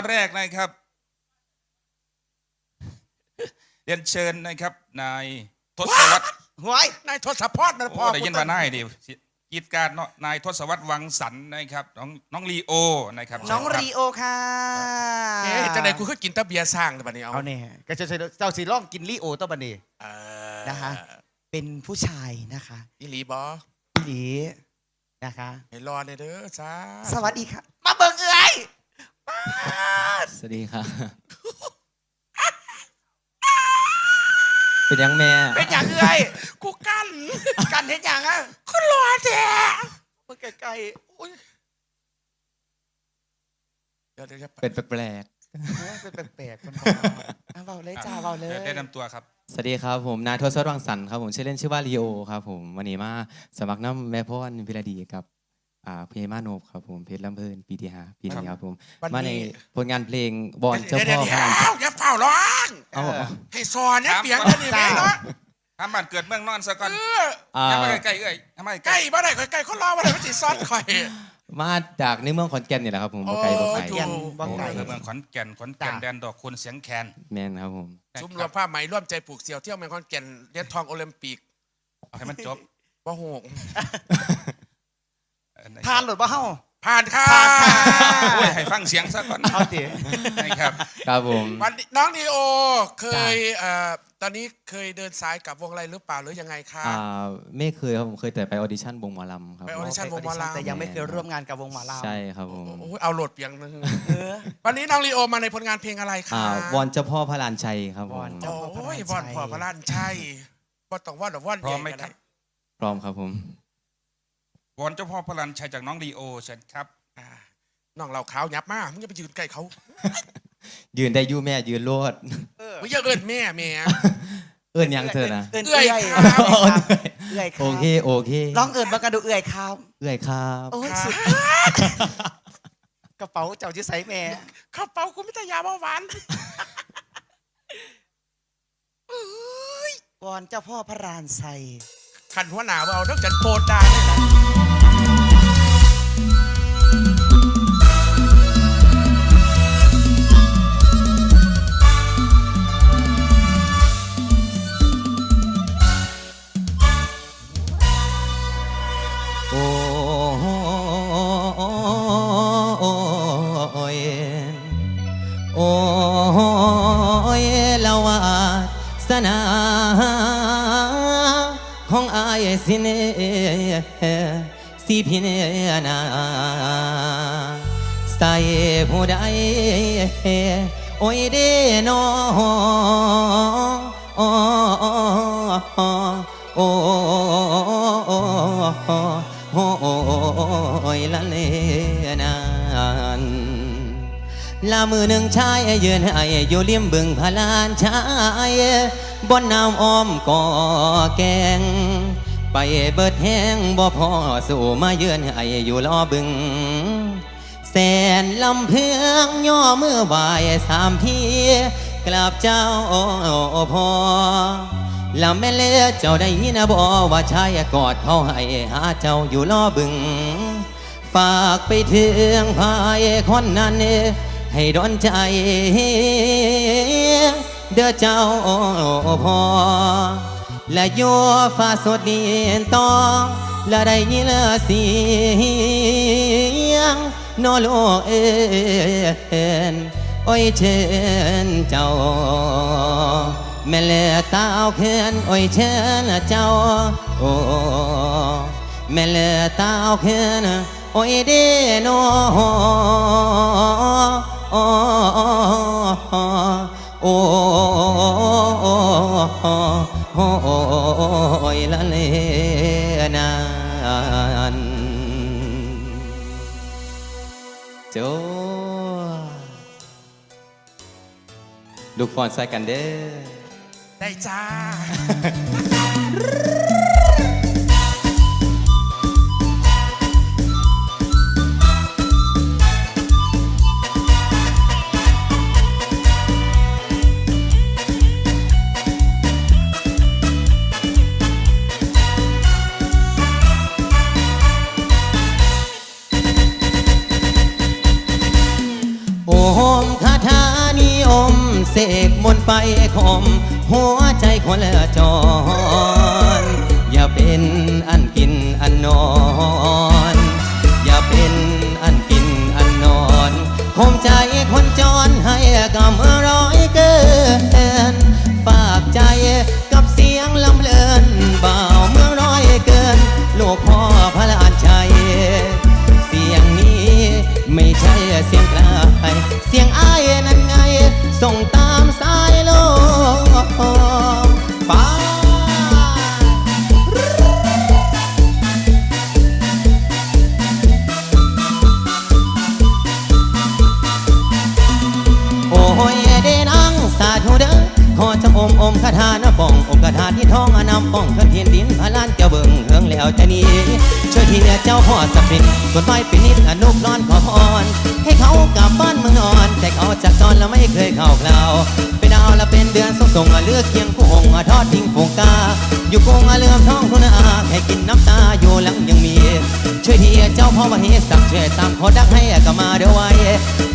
ท่านแรกนะครับ เรียนเชิญนะครับ นายทศวรรษหวยนายทศพรนะพ่อโอ้ได้ยินมานายดิกิจการเนาะนายทศวรรษวังสรรค์นะครับ น้องน้องลีโอนะครับน้องเชิญคบรีโอค่ะเอ๊ะจังไดกูคือกินแตะเบียร์สร้างแต่บัดนี้เอาเอาเนี่ยก็จะเจ้าสีร่องกินรีโอตัวบันนี้เออนะคะ เป็นผู้ชายนะคะอีหลีบอพี่หลีนะคะ ให้รอในอยเด้อจ้าสวัสดีค่ะ มาเบิ่งเอ้ย สวัสดีครับ เป็นยังแม่ เป็นอย่างเอ้ยกูกั้นกันเห็นอย่างอะคุณรอแท้มาใกล้อุ๊ยเดี๋ยวเดี๋ยวจะไปเป็นแปลกๆเออเป็นแปลกๆคนบอกเอาเบาเลยจ้าเบาเลยแนะนำตัวครับๆสวัสดีครับผมนายทศวรรษวังสรรค์ครับผมชื่อเล่นชื่อว่าลีโอครับผมวันนี้มาสมัครน้ำแม่พ่อนพิรดีกับ อ่าเพลงมาโนบครับผมเพชรลำเพลินปีที่ห้าปีนี้ครับผมวันมาในนี้ผลงานเพลงบอลเจ้าเดี๋ยวพ่เดี๋อยวพระรามเดี๋ยวอย่าเฝ้าร้องเอาให้สอนเนี่ยครับเปียงกันนี่แม่เนาะทำบ้านเกิดเมืองนอนซะก่อนเอออ่าทำไมใกล้ๆเอ้ยทำไมใกล้บ่ได้ใกล้ๆเขารอบ่ได้มันสิซอดข่อย มาจากในเมืองขอนแก่นนี่แหละครับผมบ่ไกลบ่ไกลโอ้เกียนบ้องโอ้ไก่เมืองขอนแก่นขอนแก่นจ้ะ แดนดอกคุณเสียงแคนแม่นครับผมซุ้มรวมผ้าไหมร่วมใจผูกเสี่ยวเที่ยวเมืองขอนแก่นเหรียญทองโอลิมปิก เอาให้มันจบบ่โหกเออ ทานหรือเปล่าเฮ้าผ่านค่ะผ่านค่ะโอ้ยให้ฟังเสียงซะก่อนเอาดินะครับครับผมวันนี้น้องดีโอเคยเอ่อตอนนี้เคยเดินสายกับวงอะไรหรือเปล่าหรือยังไงคะอ่าไม่เคยครับผมเคยแต่ไปออดิชั่นวงหมอลำครับไปผออมดิชั่นวงหมอลำแต่ยังไม่เคยร่วมงานกับวงหมอลำใช่ครับผมโอ้โหเอาโหลดเปียงนึงเออวันนี้น้องลีโอมาในผลงานเพลงอะไรคะอ่าวอนเจ้าพ่อพระลานชัยครับผวอมนเจ้าโอ้ยบอนพอพระล้านใช่บอนต้องว่อนหรือว่อนพร้อมไหมครับพร้อมครับผม วอนเจ้าพ่อพระลันชัยจากน้องลีโอเชิญครับอ่าน้องเราขาวยับมากมึงอย่าไปยืนใกล้เขายืนได้อยู่แม่ยืนโลดเออมึงอย่าเอิ้นแม่แม่ เอื้อนยังเธอนะเอื้อนเอื้เอื้ออยยครับเอื้อยคโอรับเคโอเคลองเอิญมากระดูเอื้อยครับเอื้อยครับโอ้ยสุดกระเป๋าเจ้าที่ใส่แม่เข้าเป่ากูไม่ตยาเบาหวานวอนเจ้าพ่อพระรานไซขันหัวหนาวเอาต้องจัดโปรดดาเลยนะ โอ้ยละวาสนาของอายสินสิพิเนนาใส่ผู้ใดโอ้ยเดนอโอ้โอ้ยละเลนาน ลามือหนึ่งชายยืนให้อยู่ริมบึงพลานชายบนน้ำอ้อมก่อแกง ไปเบิดแห้งบ่พอสู่มาเยือนให้อยู่ล้อบึง แสนลำเพืองย่อมือไหวสามทีกราบเจ้าโอ้พอลำแม่เลือเจ้าได้ยินบ่ว่าชายกอดเขาให้หาเจ้าอยู่ล้อบึง ฝากไปถึงพายคนนั้น ให้ดอนใจ เด้อเจ้าพอ และโยฟ้าสดดีต่อและได้ยินเสียงนอโลเอ็นโอ้ยเชิญเจ้าแม่เลือตาเอาเขียนโอ้ยเชิญเจ้าโอ้แม่เลือตาเอาเขียนโอ้ยเดโน โอ้โอ้ยละเลนานโจลูกฟอนใส่กันเด้อได้จ้า เสกมนไปคมหัวใจคนละจร อย่าเป็นอันกินอันนอน อย่าเป็นอันกินอันนอนคมใจคนจรให้กำร้อยเกิน อจะอมอมคาถานะป่องอมคาถาที่ท้องอนนำป่องขึ้นเทียนดินพลานเจ้าเบิ่งเฮืองแล้วจะนี้ช่วยทีเจ้าพ่อสักพินกดไมายเป็นนิดอนุร้อนขอพรให้เขากลับบ้านเมืองนอน แต่เขาจากจรแล้วไม่เคยเข้าคราวเป็นดาวและเป็นเดือนส่งส่งเลือกเคียงคู่องทอดทิ้งโฟงกา อยู่กงเลื่อมท้องคุณอาให้กินน้ำตาอยู่หลังยังมี ช่วยทีเจ้าพ่อมาเฮสักช่วยตามขอดักให้ก็มาเดี๋ยวไว้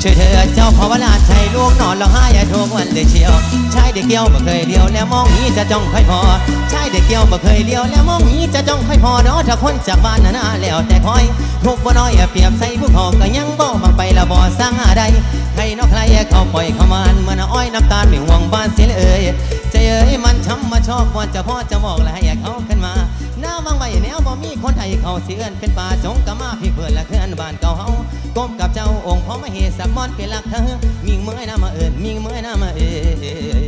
ช่วยเธอเจ้าพ่อวะลาชัยลูกนอนร้องไห้ทุกวันเลยเชียวชายเด็กเกี้ยวบ่เคยเดียวแล้วมองนี้จะจ้องค่อยพอชายเด็กเกี้ยวบ่เคยเดียวแล้วมองนี้จะจ้องค่อยพอเนาะถ้าคนจากบ้านน่ะนะแล้วแต่คอยทุกบ่น้อยเปรียบใส่ผู้พอก็ยังบ่บังไปละบ่สร้างอะไร ใครนอกใครเขาปล่อยเขามานมันอ้อยน้ำตาลไม่ห่วงบ้านเสียเลย ใจเอ้ยมันช้ำมาชอบวันจะพ่อจะบอกและให้เขาขึ้นมาหน้าวังไว้แนวบ่มีคนไทยเขาเสื่อนเป็นป่าจงกะมาพี่เพื่อนและเพื่อนบ้านเก่าเฮาก้มกับเจ้าองค์พ่อมาเฮสักมอนเป็นหลักเธอมิงเมื่อยหน้ามาเอิญมิงเมื่อยหน้ามาเอิญ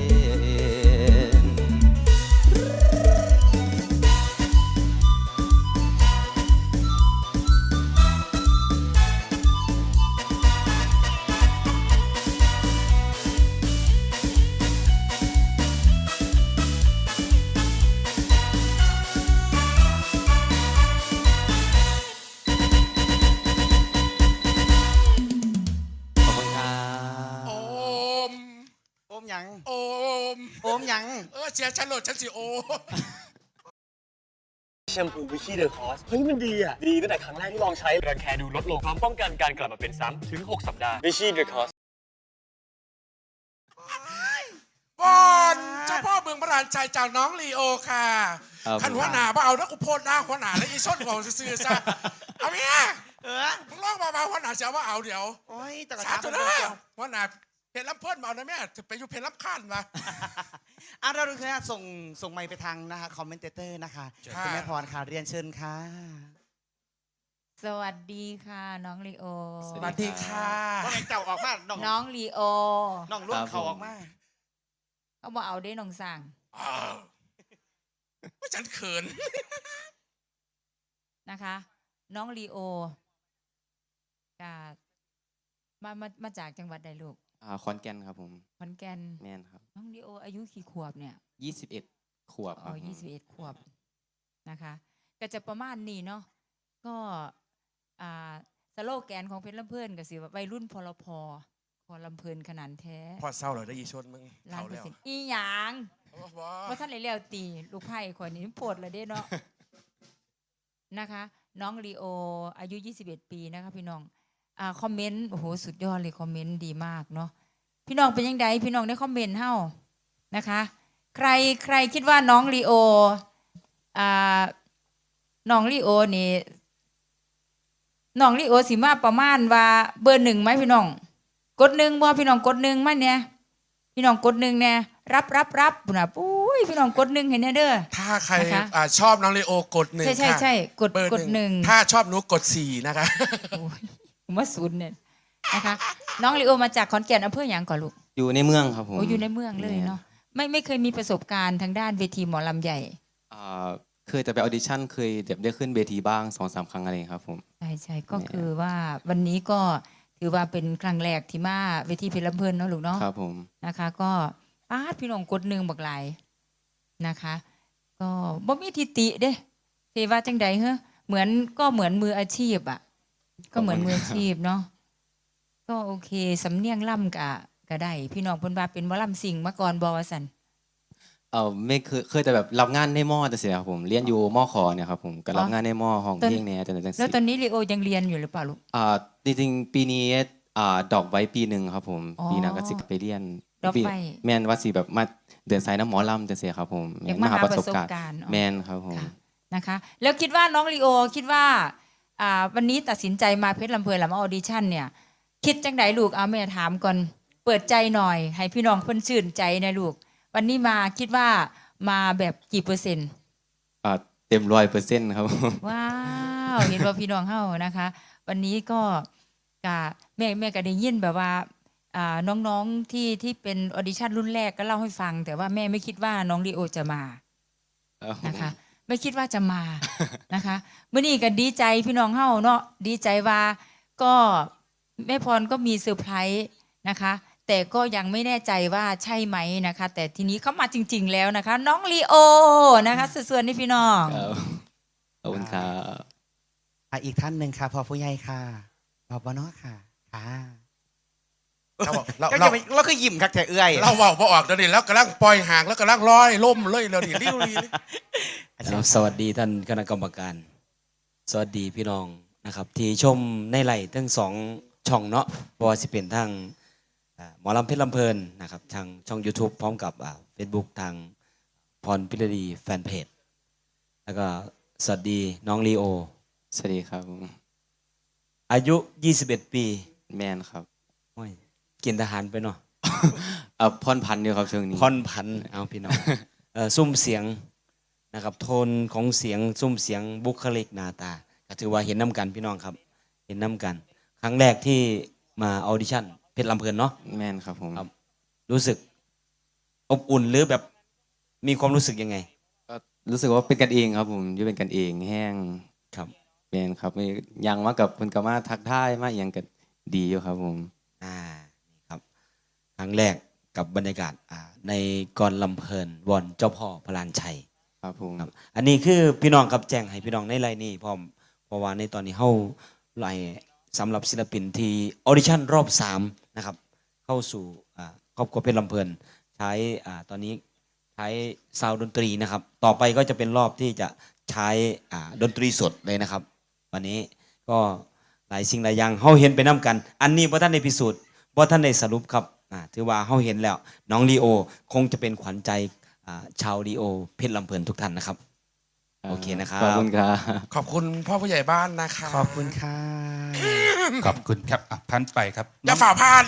เออเสียฉันโหลดฉันสิโอมแชมพูวิชีเดอะคอสเฮ้ยมันดีอะ ดีตั้งแต่ครั้งแรกที่ลองใช้รังแคดูลดลงพร้อมป้องกันการกลับมาเป็นซ้ำถึง 6 สัปดาห์วิชีเดอะคอสบอนเจ้าพ่อเมืองพระรานชัยจากน้องลีโอค่ะครับ ขันหัวหน้าบ่เอาแล้วกูโพดหน้าหัวหน้าแล้วอีส้นของซื่อๆซะเอาเมียเออมึงลองมามาหัวหน้าจะเอาว่าเอาเดี๋ยวโอ้ยแต่ละสาธุถนะมเดียวหัวหน้าเพลลำเพิ่นมาเอานะแม่จะไปอยู่เพลลำข้านมา อะเราดูคือส่งส่งไมค์ไปทางนะคะคอมเมนเตอร์นะคะค่ะ คุณแม่พรค่ะเรียนเชิญค่ะ สวัสดีค่ะ น้องลีโอ สวัสดีค่ะว่าไงเจ้าออกมาน้องน้องลีโอน้องร่วงเขาออกมาเอามาเอาได้น้องสั่งอ้าวว่าฉันเขิน นะคะ น้องลีโอจากมามามาจากจังหวัดใดลูก อ่าขอนแก่นครับผมขอนแก่นแม่นครับ น้องลีโออายุกี่ขวบเนี่ย21ขวบคอ๋รัอบผม ยี่สิบเอ็ดขวบนะคะ ก็จะประมาณนี้เนาะก็อ่าสโลแกนของเพชรลำเพื่อนก็สิว่าวัยรุ่นพลพพอลำเพลินขนาดแท้พอเศร้าเลยได้ยีชนมึงล้านเท่าเปอร์แล้วเซ็นต์อีหยังว่าว่าท่านเลยแล้วตี ลูกไผ่คนนี้ปวดเลยเด้เนาะ นะคะ น้องลีโออายุ 21 ปีนะคะพี่น้อง อ่าคอมเมนต์โอ้โหสุดยอดเลยคอมเมนต์ดีมากเนาะพี่น้องเป็นยังไงพี่น้องได้คอมเมนต์เฮ้านะคะ ใครใครคิดว่าน้องลีโออ่าน้องลีโอนี่น้องลีโอสิมาประมาณว่าเบอร์หนึ่งไหมพี่น้อง กดหนึ่งบ่พี่น้องกดหนึ่งมาเนี่ยพี่น้องกดหนึ่งเนี่ยรับรับรับปุ่นอะปุ้ยพี่น้องกดหนึ่งเห็นแน่เด้อ ถ้าใครนะคะ อ่าชอบน้องเลโอกดหนึ่งใช่ใช่ค่ะใช่กดเบอร์กดหนึ่งถ้าชอบหนูกดสี่นะคะ โอ้ย ผมว่าศูนย์เนี่ยนะคะ น้องลีโอมาจากขอนแก่นอำเภออย่างก่อนลูกอยู่ในเมืองครับผมโอ้อยู่ในเมืองเลยเนาะไม่ไม่เคยมีประสบการณ์ทางด้านเวทีหมอลำใหญ่อ่าเคยแต่ไปออดิชั่นเคยเดี๋ยวได้ขึ้นเวทีบ้างสองสามครั้งอะไรอย่างเงี้ยครับผมใช่ใช่ก็เนี่ยคือว่าวันนี้ก็ถือว่าเป็นครั้งแรกที่มาเวทีเพชรลำเพลินเนาะลูกเนาะครับผมนะคะ ก็ป้าดพี่น้องกดหนึ่งบักหลายนะคะ ก็บ่มีทิติเด้เทว่าจังใดเฮ้เหมือนก็เหมือนมืออาชีพอะ ก็เหมือนมืออาชีพเนาะก็โอเคสำเนียงล่ำกะก็ได้ พี่น้องเพิ่นว่าเป็นหมอลำสิงมาก่อนบอวาสันเออไม่เคยเคยแต่แบบรับงานในมอแต่เสียครับผมเรียนอยู่มอขอเนี่ยครับผมก็รับงานในมอห้องตอนเพียงเนี่ยแต่จังแล้วสิตอนนี้ลีโอยังเรียนอยู่หรือเปล่าลูกอ่าจริงๆปีนี้อ่าดอกไว้ปีหนึ่งครับผมอ๋อปีหน้าก็สิไปเรียนดอกปีไฟแมนว่าสิแบบมาเดินสายน้ำหมอลำจังซี่ครับผมอยากมาหาประสบณ์การณ์อ๋อแมนครับผมค่ะนะคะ แล้วคิดว่าน้องลีโอคิดว่า อ่าวันนี้ตัดสินใจมาเพชรลำเพลินแล้วมาออดิชั่นเนี่ย คิดจังไดลูกเอาแม่ถามก่อนเปิดใจหน่อย ให้พี่น้องเพิ่นชื่นใจนะลูก วันนี้มาคิดว่ามาแบบกี่เปอร์เซ็นต์อ่าเต็มร้อยเปอร์เซ็นต์ครับผมว้าวเห็นว่าพี่น้องเฮานะคะ วันนี้ก็กะแม่แม่ก็ได้ยินแบบว่าอ่าน้องๆที่ที่เป็นออดิชั่นรุ่นแรกก็เล่าให้ฟัง แต่ว่าแม่ไม่คิดว่าน้องลีโอจะมาครับผมนะคะ ไม่คิดว่าจะมานะคะเมื่อนี้ก็ดีใจพี่น้องเฮาเนาะดีใจว่าก็แม่พรก็มีเซอร์ไพรส์นะคะ แต่ก็ยังไม่แน่ใจว่าใช่ไหมนะคะ แต่ทีนี้เขามาจริง ๆ แล้วนะคะ น้องลีโอนะคะส่วนๆนี่พี่น้องครับขอบคุณครับอะอีกท่านหนึ่งค่ะพอผู้ใหญ่ค่ะบอบเนาะค่ะค่ะ เราบอกเราก็เราจะไปเราคือยิ้มคักแต่เอื้อยเราเบาบ่ออกเดี๋ยวนี้แล้วกำลังปล่อยห่างแล้วกำลังลอยล่มเลยเดี๋ยวนี้ริ้วรีเลยครับสวัสดีท่านคณะกรรมการ สวัสดีพี่น้องนะครับ ที่ชมในไลน์ทั้งสองช่องเนาะเพราะว่าสิเป็นทางอ่าหมอลำเพชรลำเพลินนะครับ ทางช่อง YouTube พร้อมกับเฟซบุ๊กทางพรพิรดีแฟนเพจแล้วก็สวัสดีน้องลีโอ สวัสดีครับผมอายุ 21 ปี แมนครับโอ้ย กินทหารไปเนาะอ่าพ่อนพันธุ์อยู่ครับช่วงนี้ พรพันธุ์เอาพี่น้องเอ่อซุ้มเสียงนะครับโทนของเสียงซุ้มเสียงบุคลิกหน้าตาก็ถือว่าเห็นน้ำกันพี่น้องครับ เห็นน้ำกัน ครั้งแรกที่มาออดิชั่นเพชรลำเพลินเนาะ แมนครับผมครับ รู้สึกอบอุ่นหรือแบบมีความรู้สึกยังไง ก็รู้สึกว่าเป็นกันเองครับผมอยู่เป็นกันเองแห้งครับ แมนครับไม่ยังมากับเพิ่นก็มาทักทายมาอหย่างกันดีอยู่ครับผม อ่านี่ครับ ครั้งแรกกับบรรยากาศอ่าในกรลำเพลินวอนเจ้าพ่อพลานชัยครับผมครับอันนี้คือพี่น้องครับแจ้งให้พี่น้องในไลน์นี้พร้อมเพราะว่าในตอนนี้เฮาไลน์สำหรับศิลปินที่ออดิชั่นรอบ3นะครับเข้าสู่อ่าครอบครัวเพชรลำเพลินใช้อ่าตอนนี้ใช้ซาวด์ดนตรีนะครับ ต่อไปก็จะเป็นรอบที่จะใช้อ่าดนตรีสดเลยนะครับ วันนี้ก็หลายสิ่งหลายอย่างเฮาเห็นไปน้กัน อันนี้บ่ท่านในพิสูจน์บ่ท่านในสรุปครับอ่า ถือว่าเฮาเห็นแล้ว น้องลีโอ คงจะเป็นขวัญใจอ่าชาวลีโอ เพชรลำเพลินทุกท่านนะครับ โอเคนะครับ ขอบคุณครับขอบคุณพ่อผู้ใหญ่บ้านนะคะ ขอบคุณค่ะ ขอบคุณครับอะพันไปครับ อย่าฝ่าพัน